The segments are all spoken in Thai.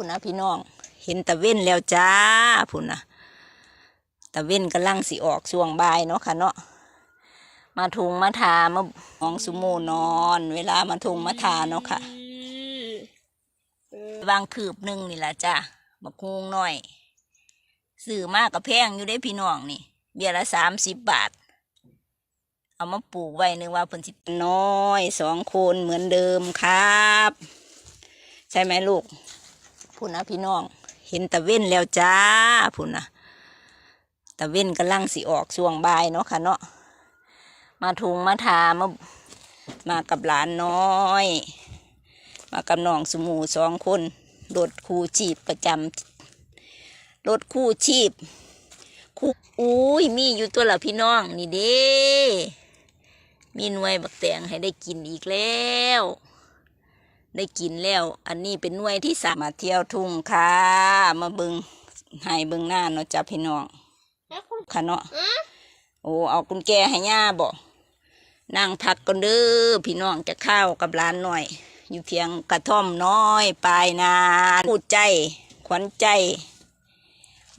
พุ่นนะพี่น้อง เห็นตะเว้นแล้วจ้าพุ่นนะตะเว้นกำลังสิออกช่วงบ่ายเนาะค่ะเนาะมาทุงมาทามาหองสุโมนอน เวลามาทุงมาทาเนาะค่ะวางคืบหนึ่งนี่แหละจ้าบักฮุงหน่อยซื้อมากกับแพงอยู่ได้พี่น้องนี่ เบี้ยละสามสิบบาท เอามาปลูกไว้นึกว่าเพิ่นสิน้อยสองคนเหมือนเดิมครับ ใช่ไหมลูก พุ่นนะพี่น้อง เห็นตะเว้นแล้วจ้าพุ่นนะตะเว้นกำลังสิออกช่วงบ่ายเนาะค่ะเนาะมาทุงมาทามามากับหลานน้อย มากับน้องสมูสองคนรถคู่ชีพประจำรถคู่ชีพคู่อุ้ยมีอยู่ตัวละพี่น้องนี่เด้มีหน่วยบักแตงให้ได้กินอีกแล้ว ได้กินแล้ว อันนี้เป็นหน่วยที่สามมาเที่ยวทุ่งค่ะ มาเบิงให้เบิงหน้าเนาะจ้าพี่น้องค่ะเนาะโอ้เอากุญแจให้ย่าบ่นั่งพักก่อนเด้อพี่น้องจะข้าวกับร้านหน่อย อยู่เพียงกระท่อมน้อยปลายนาพูดใจ ขวัญใจ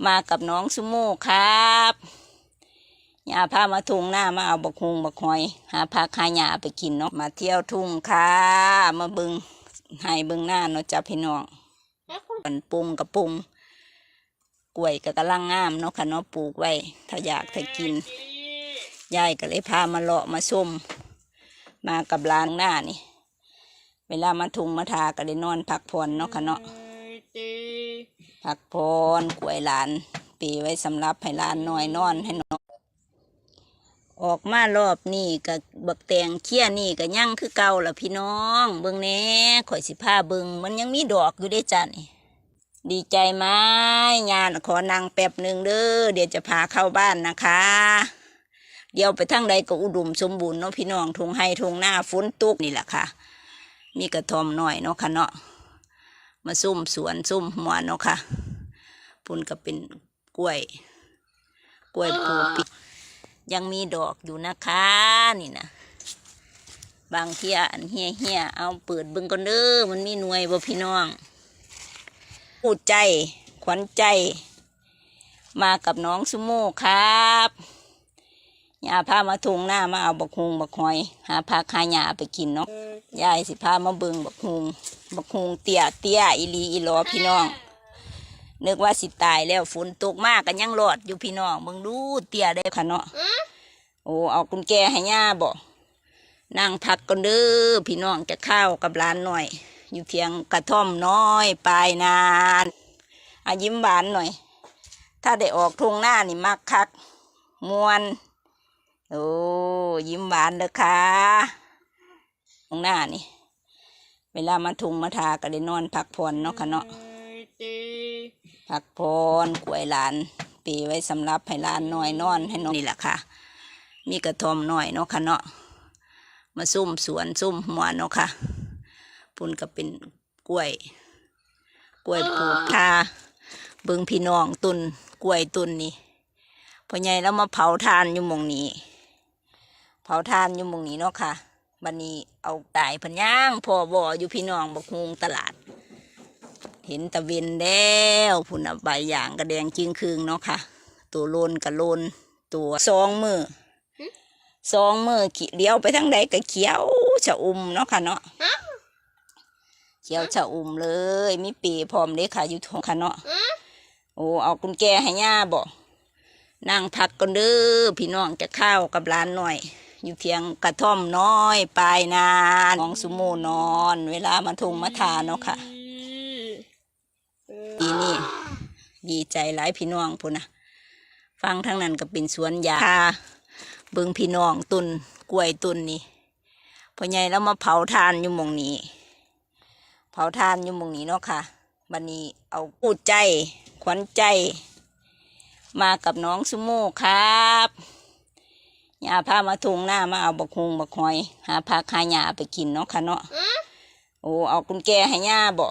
มากับน้องสุโมครับยาพามาทุ่งหน้ามาเอาบักฮุงบักหอย หาผักหาหญ้าไปกินเนาะมาเที่ยวทุ่งค่ะมาเบิง ให้เบิงหน้าเนาะจ้าพี่น้องกันปรุงกับปรุงกล้วยก็กำลังงามเนาะค่ะเนาะปลูกไว้ ถ้าอยากถ้ากินยายก็เลยพามาเลาะมาส้มมากับร้านหน้านี่ เวลามาทุงมาทาก็ได้นอนพักผ่อนเนาะค่ะเนาะพักผ่อนกล้วยหลาน ปีไว้สำหรับให้หลานน้อยนอนให้น ออกมารอบนี่กับบักแตงเคี้ยนี่ก็ยั่งคือเก่าละพี่น้อง เบิ่งแน่ข่อยสิพาเบิ่งมันยังมีดอกอยู่ได้จ้ะนี่ดีใจไหมงานขอนั่งแป๊บหนึ่งเด้อเดี๋ยวจะพาเข้าบ้านนะคะ เดี๋ยวไปทางใดก็อุดมสมบูรณ์เนาะพี่น้องทงให้ทงหน้าฝนตกนี่แหละค่ะ มีกระทอมหน่อยเนาะค่ะเนาะมาซุ่มสวนซุ่มหัวเนาะค่ะ ปุ่นก็เป็นกล้วย กล้วยปูปิ ยังมีดอกอยู่นะคะนี่นะบางเที่ยอันเฮียเฮียเอาเปิดเบิ่งก่อนเด้อมันมีหน่วยบ่พี่น้องพูดใจ ขวัญใจ มากับน้องสุโมครับยาพามาทุงหน้ามาเอาบักฮงบักหอย หาผักหาหญ้าไปกินเนาะยายสิพามาเบิงบักฮงบักฮงเตี้ยเตี้ยอีลีอีลอพี่น้อง นึกว่าสิตายแล้วฝนตกมากกันยังรอดอยู่พี่น้องเบิ่งดูเตี้ยได้ค่ะเนาะโอ้เอากุญแจให้ย่าบ่นั่งพักก่อนเด้อพี่น้องจะข้าวกับร้านหน่อย อยู่เพียงกระท่อมน้อยปลายนานอายิ้มหวานหน่อย ถ้าได้ออกทุ่งหน้านี่มักคักมวนโอ้ยิ้มหวานเลยค่ะตรงหน้านี่ เวลามาทุงมาทาก็ได้นอนพักผ่อนเนาะค่ะเนาะ พักผ่อนกล้วยหลานปีไว้สำหรับให้หลานน้อยนอนให้นอนนี่แหละค่ะ มีกระทอมหน่อยเนาะค่ะเนาะมาซุ่มสวนซุ่มหัวเนาะค่ะปุ่นก็เป็นกล้วย กล้วยปลูกทาเบิงพี่น้องตุนกล้วยตุนนี่พ่อใหญ่แล้วมาเผาทานอยู่มงนี้ เผาทานอยู่มงนี้เนาะค่ะบันนี้เอาตายพันย่างพอบ่ออยู่พี่น้องบักฮงตลาด เห็นตะเวนแล้วพุ่นน่ะใบหยางกระแดงจึงคืงเนาะค่ะ ตัวโลนกับโลนตัวสองมือสองมือขีเลี้ยวไปทางใดก็เขียวชะอุ่มเนาะค่ะเนาะเขียวชะอุ่มเลยมีปีพร้อมเลยค่ะอยู่ทงค่ะเนาะโอ้เอากุญแจให้ย่าบ่นั่งพักก่อนเด้อพี่น้องจะข้าวกับร้านหน่อย อยู่เพียงกระท่อมน้อยปลายนานของสุโมนอน เวลามาทุงมาทาเนาะค่ะปีนี้ ดีใจหลายพี่น้องพุ่นนะฟังทั้งนั้นก็เป็นสวนยางค่ะเบิงพี่น้องตุนกล้วยตุนนี่พ่อใหญ่แล้วมาเผาทานอยู่หมองนี้ เผาทานอยู่หมองนี้เนาะค่ะบันนี้เอาพูดใจ ขวัญใจ มากับน้องสุโมครับยาพามาทุงหน้ามาเอาบักฮุงบักหอย หาผักหาหญ้าไปกินเนาะค่ะเนาะโอ้เอากุญแจให้ย่าบ่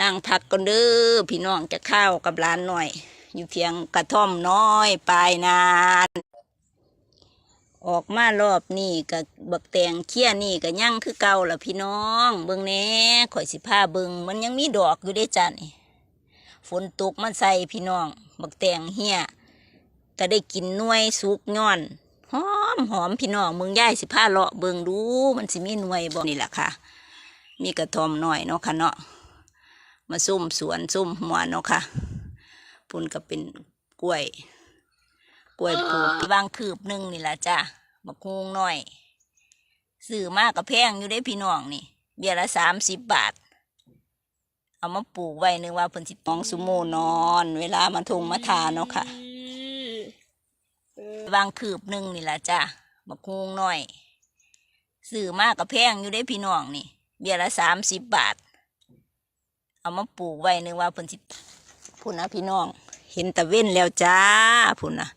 นั่งพักก่อนเด้อพี่น้องจะข้าวกับร้านหน่อย อยู่เพียงกระท่อมน้อยปลายนานออกมารอบนี่กับบักแตงเคี้ยนี่ก็ยังคือเก่าละพี่น้อง เบิ่งแน่ข่อยสิพาเบิ่งมันยังมีดอกอยู่เด้จ้ะนี่ฝนตกมันใส่พี่น้อง บักแตงเฮียก็ได้กินน่วยสุกย้อนหอมหอมพี่น้องมึงย่ายสิพาเลาะเบิ่งดู มันสิมีน่วยบ่นี่แหละค่ะ มีกระทอมหน่อยเนาะค่ะเนาะ มาซุ่มสวนซุ่มหัวเนาะค่ะปุ่นก็เป็นกล้วย กล้วยปลูกวางคืบหนึ่งนี่แหละจ้ะบักฮุงหน่อยซื้อมากกับแพงอยู่ได้พี่น้องนี่ เบี้ยละสามสิบบาท เอามาปลูกไว้นึกว่าเพิ่นสิปองสุโมนอน เวลามาทงมาทานเนาะค่ะวางคืบหนึ่งนี่แหละจ้ะบักฮุงหน่อยซื้อมากกับแพงอยู่ได้พี่น้องนี่ เบี้ยละสามสิบบาท เอามาปลูกไว้นึกว่าเพิ่นสิพุ่นนะพี่น้อง เห็นตะเว้นแล้วจ้าพุ่นนะ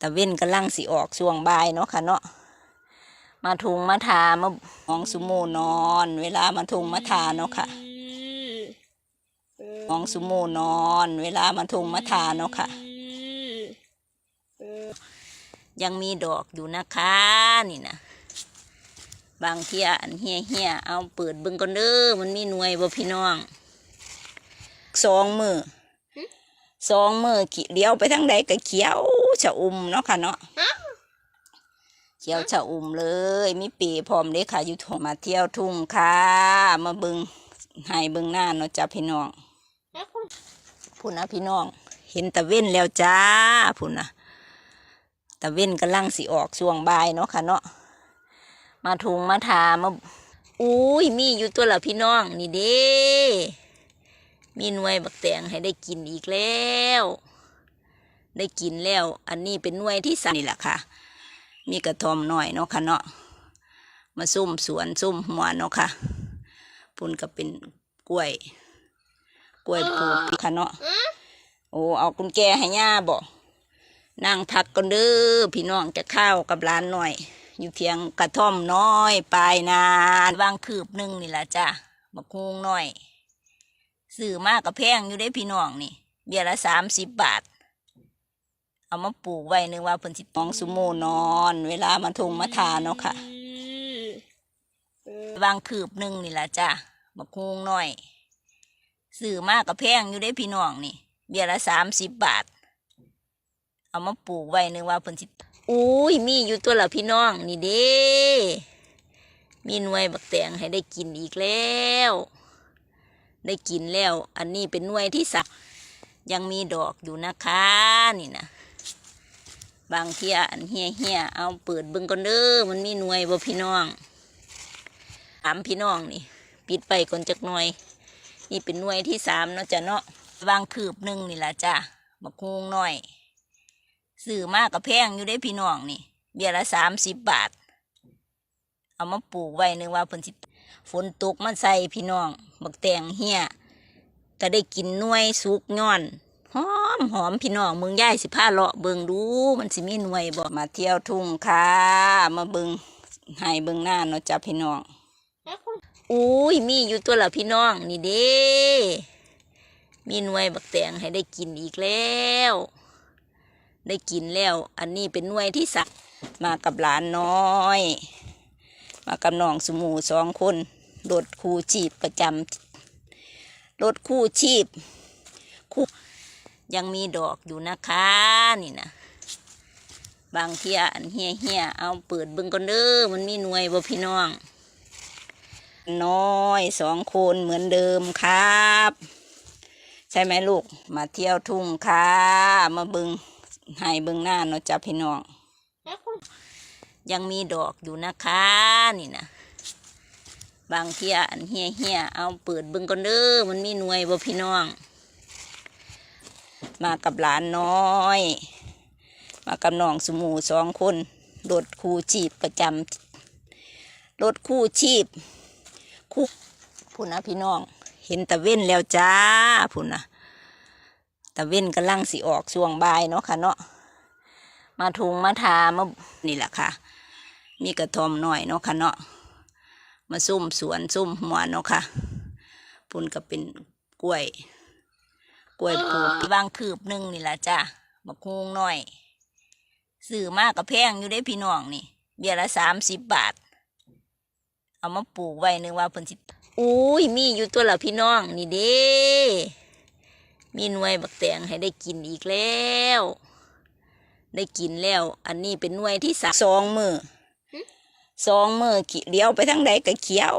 ตะเว้นกำลังสิออกช่วงบ่ายเนาะค่ะเนาะมาทุงมาทามาหองสุโมนอน เวลามาทุงมาทาเนาะค่ะหองสุโมนอน เวลามาทุงมาทาเนาะค่ะ ยังมีดอกอยู่นะคะนี่นะ บางเที่ยอันเฮียเฮียๆเอาเปิดเบิ่งก่อนเด้อมันมีหน่วยบ่พี่น้องสองมือสองมือขีเลี้ยวไปทางใดก็เขียวชะอุ่มเนาะค่ะเนาะเขียวชะอุ่มเลย มีปีพร้อมเด้ค่ะอยู่ทุ่งมาเที่ยวทุ่งค่ะ มาเบิ่งให้เบิ่งหน้าเนาะจ้าพี่น้องพุ่นนะพี่น้อง เห็นตะเว้นแล้วจ้าพุ่นนะตะเว้นกำลังสิออกช่วงบ่ายเนาะค่ะเนาะ มาทุงมาทามาอุ้ยมีอยู่ตัวละพี่น้องนี่เด้มีหน่วยบักแตงให้ได้กินอีกแล้ว ได้กินแล้ว อันนี้เป็นหน่วยที่สามนี่แหละค่ะ มีกระทอมหน่อยเนาะค่ะเนาะมาซุ่มสวนซุ่มหัวเนาะค่ะปุ่นก็เป็นกล้วย กล้วยปลูกค่ะเนาะโอ้เอากุญแจให้ย่าบอกนั่งพักก่อนเด้อพี่น้องจะข้าวกับร้านหน่อย อยู่เพียงกระท่อมน้อยปลายนานวางคืบหนึ่งนี่แหละจ้ะบักฮุงหน่อยซื้อมากกับแพงอยู่ได้พี่น้องนี่ เบี้ยละสามสิบบาท เอามาปลูกไว้นึกว่าเพิ่นสิปองสุโมนอน เวลามาทงมาทานเนาะค่ะวางคืบหนึ่งนี่แหละจ้ะบักฮุงหน่อยซื้อมากกับแพงอยู่ได้พี่น้องนี่ เบี้ยละสามสิบบาท เอามาปลูกไว้นึกว่าเพิ่นสิ อุ้ยมีอยู่ตัวละพี่น้องนี่เด้มีหน่วยบักแตงให้ได้กินอีกแล้ว ได้กินแล้ว อันนี้เป็นหน่วยที่สักยังมีดอกอยู่นะคะนี่นะบางเที่ยอันเฮียเฮียเอาเปิดเบิ่งก่อนเด้อมันมีหน่วยบ่พี่น้องถามพี่น้องนี่ ปิดไปก่อนจักหน่อยนี่เป็นหน่วยที่สามเนาะจ้ะเนาะวางคืบหนึ่งนี่แหละจ้ะบักฮุงหน่อย ซื้อมากกับแพงอยู่ได้พี่น้องนี่ เบี้ยละสามสิบบาท เอามาปลูกไว้นึกว่าเพิ่นสิฝนตกมันใส่พี่น้อง บักแตงเฮียก็ได้กินน่วยสุกย้อนหอมหอมพี่น้องมึงย่ายสิพาเลาะเบิงดูมันสิมีหน่วยบ่มาเที่ยวทุ่งค่ะ มาเบิงให้เบิงหน้าเนาะจ้ะพี่น้องอุ้ยมีอยู่ตัวละพี่น้อง นี่เด้มีหน่วยบักแตงให้ได้กินอีกแล้ว ได้กินแล้ว อันนี้เป็นหน่วยที่สักมากับหลานน้อย มากับน้องสมูสองคนรถคู่ชีพประจำรถคู่ชีพคู่ยังมีดอกอยู่นะคะนี่นะบางเที่ยอันเฮียเฮียๆเอาเปิดบิ่งก่อนเด้อมันมีหน่วยบ่พี่น้อง น้อยสองคนเหมือนเดิมครับ ใช่ไหมลูกมาเที่ยวทุ่งค่ะมาบิง ให้เบิงหน้าเนาะจ้ะพี่น้อง ยังมีดอกอยู่นะคะนี่นะบางเที่ยอันเฮียเฮียเอาเปิดเบิงก่อนเด้อมันมีหน่วยบ่พี่น้อง มากับหลานน้อย มากับน้องสมูสองคนรถคู่ชีพประจำรถคู่ชีพคู่พุ่นนะพี่น้อง เห็นตะเว้นแล้วจ้าพุ่นนะ ตะเว้นกำลังสิออกช่วงบ่ายเนาะค่ะเนาะมาทุงมาทามานี่แหละค่ะ มีกระทอมหน่อยเนาะค่ะเนาะมาซุ่มสวนซุ่มหัวเนาะค่ะพุ่นก็เป็นกล้วย กล้วยปลูกวางคืบหนึ่งนี่แหละจ้าบักฮุงหน่อยซื้อมากกับแพงอยู่ได้พี่น้องนี่ เบี้ยละสามสิบบาท เอามาปลูกไว้นึกว่าเพิ่นสิอุ้ยมีอยู่ตัวละพี่น้องนี่เด้ มีหน่วยบักแตงให้ได้กินอีกแล้ว ได้กินแล้ว อันนี้เป็นหน่วยที่สามสองมือสองมือเขีเลี้ยวไปทางใดก็เขียว